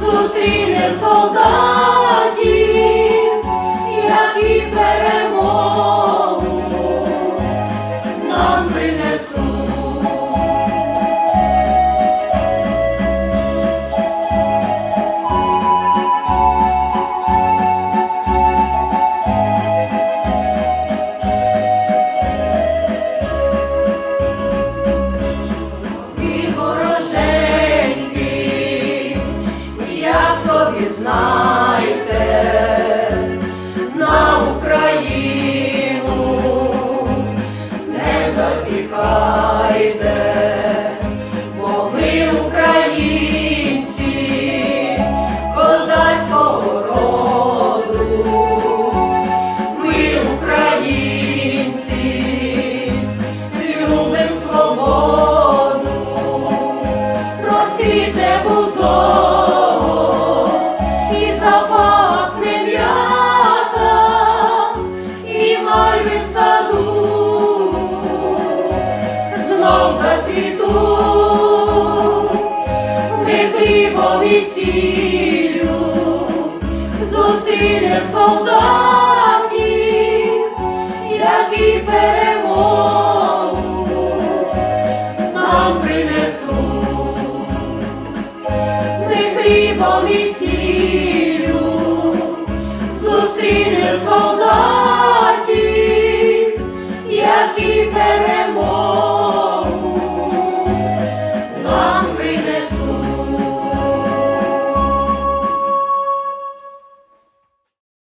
Зустріне солдат. знайте на Україну не зазіхайте. весіллю зустріне солдатів, які перемогу нам принесуть, ми хлібом і зустріне солдатів, які перемогу.